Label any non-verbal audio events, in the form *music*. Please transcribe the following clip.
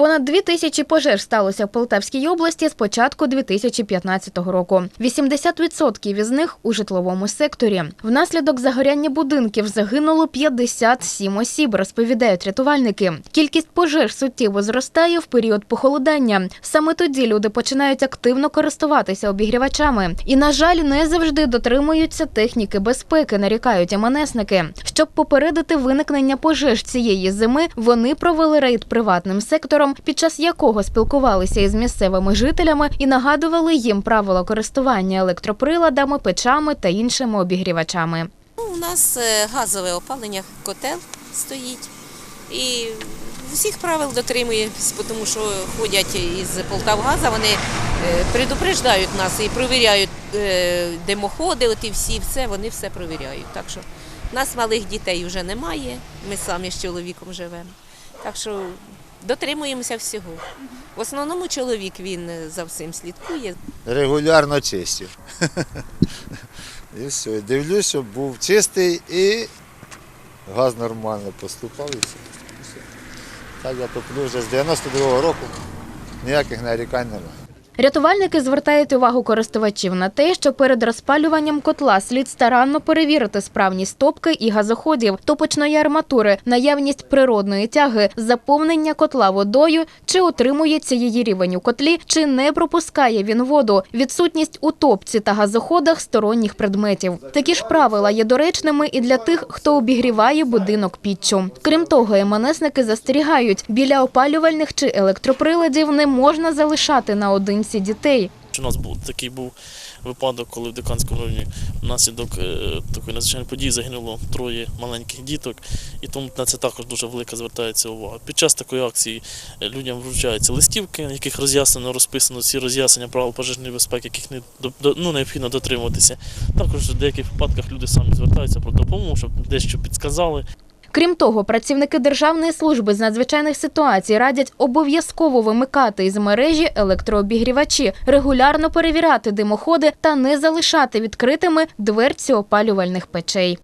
Понад дві тисячі пожеж сталося в Полтавській області з початку 2015 року. 80% із них у житловому секторі. Внаслідок загоряння будинків загинуло 57 осіб, розповідають рятувальники. Кількість пожеж суттєво зростає в період похолодання. Саме тоді люди починають активно користуватися обігрівачами. І, на жаль, не завжди дотримуються техніки безпеки, нарікають МНСники. Щоб попередити виникнення пожеж цієї зими, вони провели рейд приватним сектором, під час якого спілкувалися із місцевими жителями і нагадували їм правила користування електроприладами, печами та іншими обігрівачами. Ну, у нас е, газове опалення, котел стоїть. І всіх правил дотримуємось, тому що ходять із Полтавгаза, вони е, предупреждають нас і перевіряють е, димоходи, от і всі, все, вони все перевіряють. Так що нас малих дітей вже немає, ми самі з чоловіком живемо. Так що дотримуємося всього. В основному чоловік він е, за всім слідкує. регулярно чистив. *laughs* І все. Дивлюсь, щоб був чистий і газ нормально поступав. І все. Так я топлю вже з 92-го року. Ніяких нарікань немає. Рятувальники звертають увагу користувачів на те, що перед розпалюванням котла слід старанно перевірити справність топки і газоходів, топочної арматури, наявність природної тяги, заповнення котла водою, чи утримується її рівень у котлі, чи не пропускає він воду, відсутність у топці та газоходах сторонніх предметів. Такі ж правила є доречними і для тих, хто обігріває будинок піччю. Крім того, МНСники застерігають, біля опалювальних чи електроприладів не можна залишати наодинці дітей. У нас був такий був випадок, коли в Диканському районі внаслідок е, такої надзвичайної події загинуло троє маленьких діток, і тому на це також дуже велика звертається увага. Під час такої акції е, людям вручаються листівки, на яких роз'яснено, розписано всі роз'яснення правил пожежної безпеки, яких не ну, необхідно дотримуватися. Також в деяких випадках люди самі звертаються про допомогу, щоб дещо підсказали. Крім того, працівники Державної служби з надзвичайних ситуацій радять обов'язково вимикати із мережі електрообігрівачі, регулярно перевіряти димоходи та не залишати відкритими дверці опалювальних печей.